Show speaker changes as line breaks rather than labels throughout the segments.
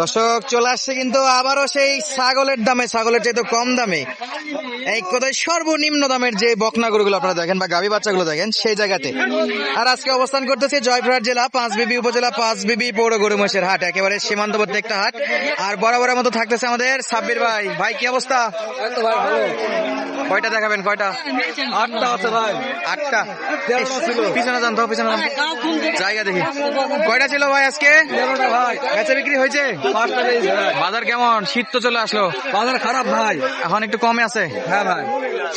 দর্শক চলে আসছে কিন্তু আবারও সেই ছাগলের দামে ছাগলের চাইতে কম দামে এই কোথায় সর্বনিম্ন দামের যে বকনা গরুগুলো আপনারা দেখেন বা গাভী বাচ্চাগুলো দেখেন সেই জায়গাতে। আর আজকে অবস্থান করতেছে জয়পুরহাট জেলা পাঁচবিবি উপজেলা পাঁচ পাঁচবিবি পৌর গরু মহিষের হাট একেবারে সীমান্তবর্তী একটা হাট। আর বরাবরের মতো থাকতেছে আমাদের সাব্বির ভাই। ভাই কি অবস্থা? কয়টা দেখাবেন কয়টা?
আটটা আছে ভাই।
আটটা। পিছনে যান তো পিছনে জায়গা দেখি। কয়টা ছিল ভাই আজকে? বেচা বিক্রি হয়েছে? বাজার কেমন? শীত তো চলে আসলো।
বাজার খারাপ ভাই।
এখন একটু কমে আছে?
হ্যাঁ ভাই।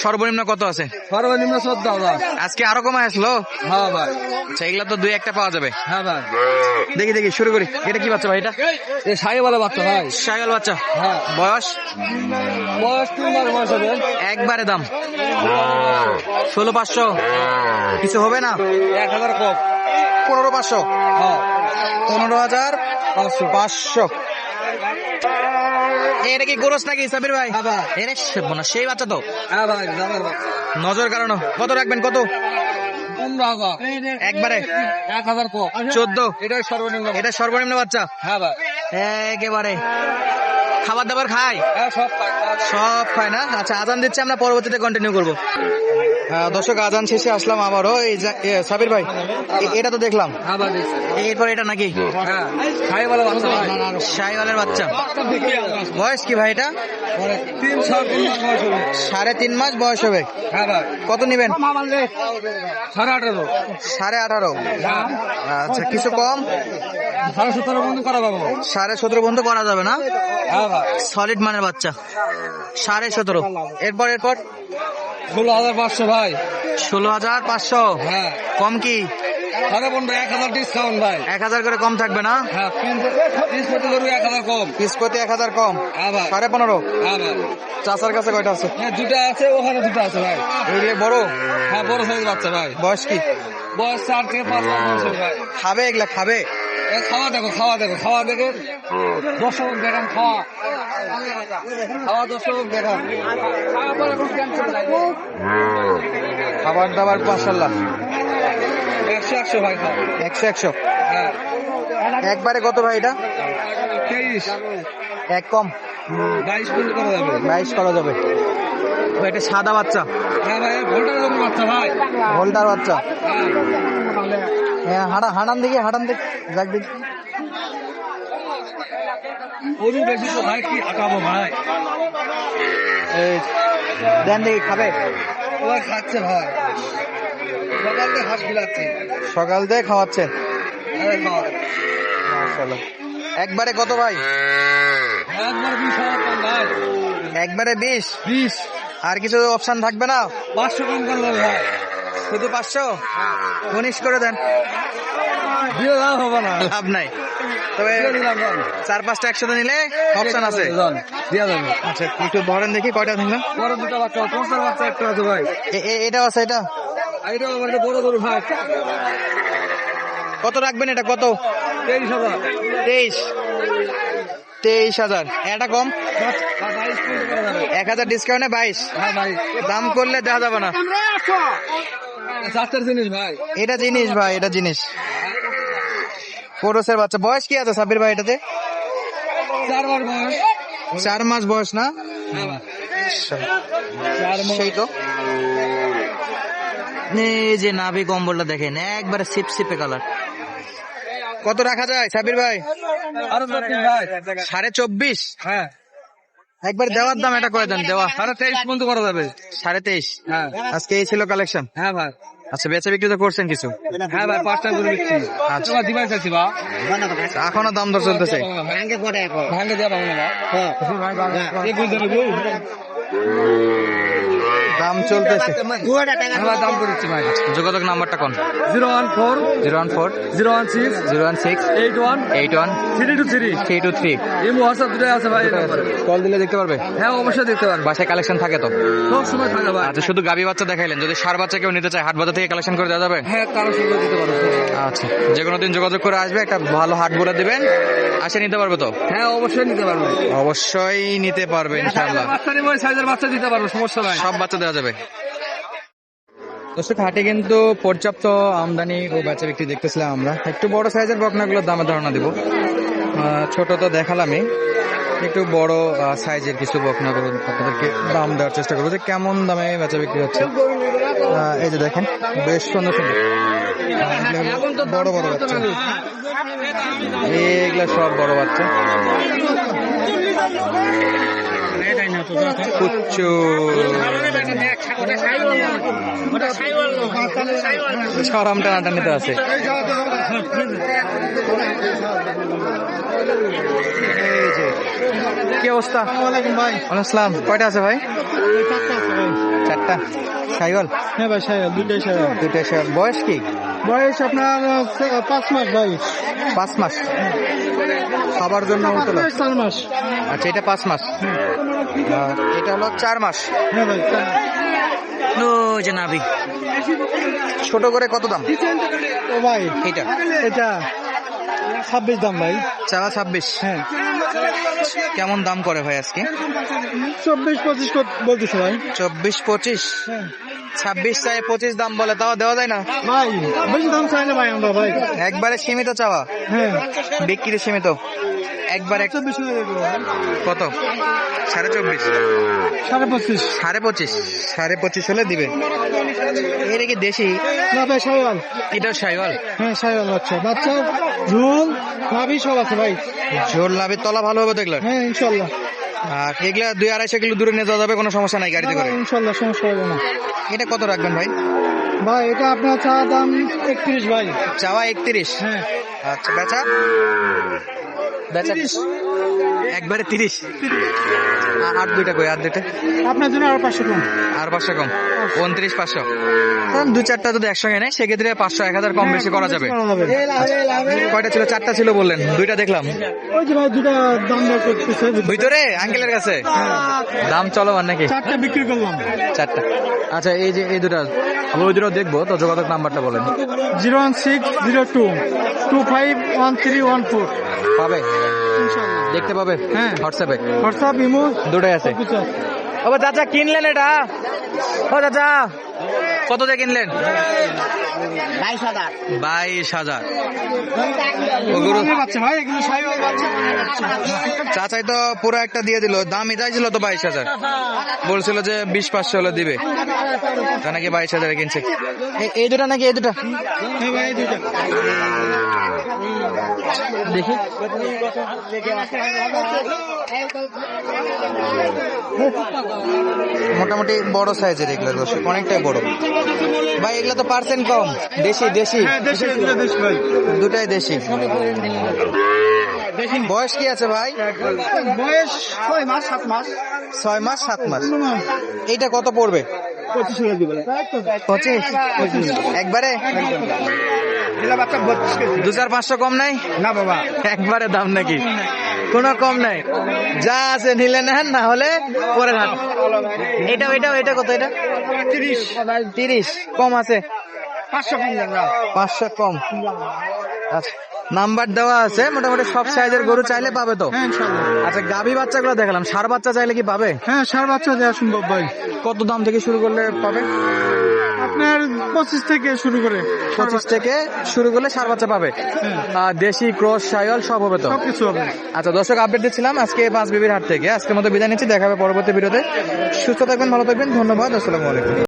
সর্বনিম্ন কত আছে?
সর্বনিম্ন চোদ্দ হাজার।
আজকে আরও কমে আসলো?
হ্যাঁ ভাই।
আচ্ছা তো দুই একটা পাওয়া যাবে।
হ্যাঁ ভাই।
দেখি দেখি শুরু করি। এটা কি বাচ্চা ভাই এটা?
এই সাইওয়ালা বাচ্চা ভাই।
সাইকেল বাচ্চা।
হ্যাঁ।
বয়স?
বয়স তিন মাস বয়স হবে।
একবারে দাম। ষোলো পাঁচশো। কিছু হবে না?
এক হাজার কম।
পনেরো পাঁচশো।
হ্যাঁ।
পনেরো হাজার
পাঁচশো।
এটা কি গোরস নাকি সাবির ভাই? এরে সেই বাচ্চা তো।
হ্যাঁ
নজর কারণ কত রাখবেন কত? একবারে।
এক হাজার
চোদ্দ।
এটাই সর্বনিম্ন
এটা সর্বনিম্ন বাচ্চা।
হ্যাঁ
একেবারে। খাবার দাবার খায়?
হ্যাঁ সব
খায় না? আচ্ছা আজান দিচ্ছে আমরা পরবর্তীতে কন্টিনিউ করব। আহ, দর্শক আজান শেষে আসলাম আবারও। এই সাবির ভাই এটা তো দেখলাম।
হ্যাঁ
এরপর এটা নাকি?
হ্যাঁ বাচ্চা
শাহিওয়ালের বাচ্চা। বয়স কি ভাই এটা?
সাড়ে তিন মাস বয়স হবে। হ্যাঁ
কত নিবেন?
সাড়ে আঠারো।
সাড়ে আঠারো।
হ্যাঁ।
আচ্ছা কিছু কম?
সাড়ে সতেরো বন্ধু করা পাবো
সাড়ে সতেরো পর্যন্ত করা যাবে না?
হ্যাঁ
সলিড মানের বাচ্চা। সাড়ে সতেরো। এরপর এরপর?
ষোলো হাজার পাঁচশো ভাই।
ষোলো হাজার পাঁচশো?
হ্যাঁ।
কম কি?
পনেরো এক হাজার ডিসকাউন্ট ভাই।
এক হাজার করে কম থাকবে না?
হ্যাঁ ধরবো এক হাজার কম।
এক হাজার কম।
হ্যাঁ
সাড়ে পনেরো?
হ্যাঁ
চাচার কাছে কয়টা আছে?
হ্যাঁ দুটা আছে ওখানে দুটা আছে ভাই।
বড়?
হ্যাঁ বড় সাইজ বাচ্চা ভাই।
বয়স কি?
বয়স চার থেকে পাঁচ মাস বয়স হবে ভাই।
খাবে এগুলা খাবে?
খাওয়া দেখো খাওয়া দেখো খাওয়া দেখে। দর্শক দেখান খাওয়া। খাওয়া দর্শক দেখান
খাবার দাবার মাসাল্লাহ
একশো একশো ভাই
একশো একশো।
হ্যাঁ।
একবারে কত ভাই এটা?
তেইশ।
এক কম।
বাইশ পর্যন্ত করা যাবে।
বাইশ করা যাবে। এটা সাদা বাচ্চা।
হ্যাঁ ভাই ভোল্টার বাচ্চা ভাই।
হোল্ডার বাচ্চা।
হ্যাঁ
হাঁটা হাঁটান দেখি হাঁটান দেখি যাক দেখি। দেন দেখি খাবে?
খাচ্ছে ভাই। সকাল থেকে হাঁস বিলাচ্ছে।
সকাল থেকে খাওয়াচ্ছে। একবারে কত ভাই?
একবার বিশ
বিশ? আর কিছু অপশন থাকবে না?
পাঁচশো কম করে ভাই।
শুধু পাঁচশো? উনিশ করে দেন।
লাভ হবে না।
লাভ নাই। তবে। চার পাঁচটা একসাথে নিলে অপশন আছে। আচ্ছা একটু ধরেন দেখি কয়টা থাকল?
বড় দুটো বাচ্চা তোমার বাচ্চা একটা আছে ভাই।
এ- এ- আছে এটা?
আর এটা আমার একটা বড় ধরু ভাই।
কত রাখবেন এটা? কত?
তেইশ হাজার।
তেইশ। তেইশ হাজার। এটা কম?
বাইশ পর্যন্ত করা যাবে
এক হাজার ডিসকাউন্টে বাইশ।
হ্যাঁ
দাম করলে দেখা যাবে না।
চারটার জিনিস ভাই।
এটা জিনিস ভাই এটা জিনিস। পরশের বাচ্চা বয়স কি আছে সাব্বির ভাই এটাতে?
চারবার বয়স।
চার মাস বয়স না?
হ্যাঁ চার মাস।
সেই তো। এই যে নাভি কম্বলটা দেখেন একবারে সিপসিপে কালার। কত রাখা যায় সাবির ভাই। সাড়ে চব্বিশ?
হ্যাঁ।
একবার দেওয়ার দাম এটা করে দেন দেওয়া।
সাড়ে তেইশ পর্যন্ত করা যাবে।
সাড়ে তেইশ
হ্যাঁ।
আজকে এই ছিল কালেকশন।
হ্যাঁ ভাই।
আচ্ছা বেচা বিক্রি তো করছেন কিছু?
হ্যাঁ ভাই পাঁচটা করে বিক্রি।
আচ্ছা।
চাইছি বা
এখনও দাম দর চলতেছে।
ভাঙ্গে দেওয়া পাবো না এই বুঝতে পারব
দাম চলতেছে।
আমরা দাম করে ভাই।
যোগাযোগ নাম্বারটা কোন?
Zero one four
zero one four
zero one six
zero one six
eight one
eight one
three two three
three two three.
এই হোয়াটসঅ্যাপ দুটাই আছে ভাই।
কল দিলে দেখতে পারবে?
হ্যাঁ অবশ্যই দেখতে পারবেন
বাসায় কালেকশন থাকে তো?
সব সময় থাকে ভাই।
আচ্ছা শুধু গাবি বাচ্চা দেখাইলেন। যদি সার বাচ্চা কেউ নিতে চায় হাট বাজার থেকে কালেকশন করে দেওয়া যাবে?
হ্যাঁ কারও সঙ্গে দিতে পারব
আচ্ছা যে কোনো দিন যোগাযোগ করে আসবে একটা ভালো হাট বলে দিবেন। আসে নিতে পারবে তো?
হ্যাঁ অবশ্যই নিতে পারবে।
অবশ্যই নিতে পারবে ইনশাআল্লাহ।
বাচ্চা নিবো সাইজের বাচ্চা দিতে পারব সমস্যা নাই।
সব বাচ্চা দেওয়া যাবে? দর্শক, হাটে কিন্তু পর্যাপ্ত আমদানি ও বেচা বিক্রি দেখতেছিলাম আমরা। একটু বড় সাইজের বকনাগুলোর দামে ধারণা দিব। ছোট তো দেখালামই। একটু বড় সাইজের কিছু বকনা গরু আপনাদেরকে দাম দেওয়ার চেষ্টা করব যে কেমন দামে বেচা বিক্রি হচ্ছে। এই যে দেখেন, বেশ সুন্দর সুন্দর। বড় বড় বাচ্চা। এগুলা সব বড় বাচ্চা। সরম টানাটানিতে আছে। কি অবস্থা? আসসালাম কয়টা আছে ভাই? চারটা। সাইওয়াল?
হ্যাঁ ভাই সাহেব দুইটাই সাহেব
দুইটা সাইওয়াল। বয়স কি?
বয়স আপনার পাঁচ মাস ভাই।
পাঁচ মাস। খাবার জন্য।
চার মাস।
আচ্ছা এটা পাঁচ মাস। এটা হলো চার মাস।
চার
যে নাভি ছোট করে কত দাম?
ও ভাই
এটা
এটা ছাব্বিশ দাম ভাই।
চাওয়া ছাব্বিশ।
হ্যাঁ।
কেমন দাম করে ভাই আজকে?
চব্বিশ পঁচিশ বলতেছে ভাই।
চব্বিশ পঁচিশ?
হ্যাঁ।
ছাব্বিশ চাই পঁচিশ দাম বলে তাও দেওয়া যায় না?
ভাই বেশি দাম চাই না ভাই আমরা ভাই।
একবারে সীমিত চাওয়া?
হ্যাঁ।
বিক্রি সীমিত? একবার এক কত? সাড়ে চব্বিশ।
সাড়ে পঁচিশ।
সাড়ে পঁচিশ। সাড়ে পঁচিশ হলে দিবে। এটা কি দেশি।
না ভাই সাইওয়াল।
এটাও সাইওয়াল?
হ্যাঁ সাইওয়াল বাচ্চা। বাচ্চা ঝুল নাভি সব আছে ভাই।
ঝোল লাভের তলা ভালো হবে দেখলে
হ্যাঁ ইনশাল্লাহ।
আর এগুলা দুই আড়াইশো কিলো দূরে নিয়ে যাওয়া যাবে কোনো সমস্যা নাই গাড়িতে করে?
ইনশাল্লাহ সমস্যা হবে না।
এটা কত রাখবেন ভাই?
ভাই এটা আপনার চা দাম একত্রিশ ভাই।
চাওয়া একত্রিশ?
হ্যাঁ।
আচ্ছা বেচা? একবারে তিরিশ। আর আর দুইটা কই? আর দুইটা?
আপনার জন্য আরও পাঁচশো কম।
আর পাঁচশো কম। উনত্রিশ পাঁচশো। দু চারটা যদি একসঙ্গে নেয় সেক্ষেত্রে পাঁচশো এক হাজার কম বেশি করা যাবে। কয়টা ছিল? চারটা ছিল বললেন। দুইটা দেখলাম।
ওই যে ভাই দাম
ভিতরে আঙ্কেলের কাছে? দাম চলো আর নাকি?
চারটা বিক্রি করলাম।
চারটা। আচ্ছা এই যে এই দুটা আমি ওই দুটো দেখব। তো যোগাযোগ নাম্বারটা বলেন।
Zero one six zero two two five one three one four.
পাবে? দেখতে পাবে?
হ্যাঁ।
হোয়াটসঅ্যাপে
হোয়াটসঅ্যাপ ইমো
দুটোই আছে। ও চাচা কিনলেন এটা? ও চাচা। কত দিয়ে কিনলেন? বাইশ হাজার। ও গরু।
বাচ্চা ভাই এগুলো সাইওয়াল বাচ্চা।
চাচাই তো পুরো একটা দিয়ে দিল দামই চাইছিল তো বাইশ হাজার। বলছিল যে বিশ পাঁচশো হলে দিবে। তা নাকি বাইশ হাজারে কিনছে। এই দুটা নাকি এই দুটা?
ভাই দুটা।
দেখি। মোটামুটি বড় সাইজের এগুলো অনেকটাই বড়। ভাই এগুলো তো পার্সেন্ট কম। দেশি দেশি।
হ্যাঁ
দুটাই দেশি। বয়স কি আছে ভাই?
বয়স ছয় মাস সাত মাস।
ছয় মাস সাত মাস। এইটা কত পড়বে?
পঁচিশ
একবারে? দু চার পাঁচশো কম নাই?
না বাবা।
একবারে দাম নাকি? কোনো কম নাই। যা আছে নিলে নেন না হলে পরে হাট এটা এটা এটা কত এটা?
তিরিশ।
তিরিশ। কম আছে।
পাঁচশো কম
পাঁচশো কম। আচ্ছা নাম্বার দেওয়া আছে মোটামুটি সব সাইজের গরু চাইলে পাবে তো?
হ্যাঁ
আচ্ছা গাভী বাচ্চাগুলো দেখালাম সার বাচ্চা চাইলে কি পাবে?
হ্যাঁ সার বাচ্চা দেওয়া সম্ভব ভাই।
কত দাম থেকে শুরু করলে পাবে?
আপনার পঁচিশ থেকে শুরু করে।
পঁচিশ থেকে শুরু করলে সার বাচ্চা পাবে। আর দেশি ক্রস সাইল সব হবে তো?
সবকিছু হবে।
আচ্ছা দর্শক আপডেট দিচ্ছিলাম আজকে পাঁচ বিবির হাট থেকে। আজকের মতো বিদায় নিচ্ছি দেখাবে পরবর্তী ভিডিওতে। সুস্থ থাকবেন ভালো থাকবেন ধন্যবাদ আসসালামু আলাইকুম।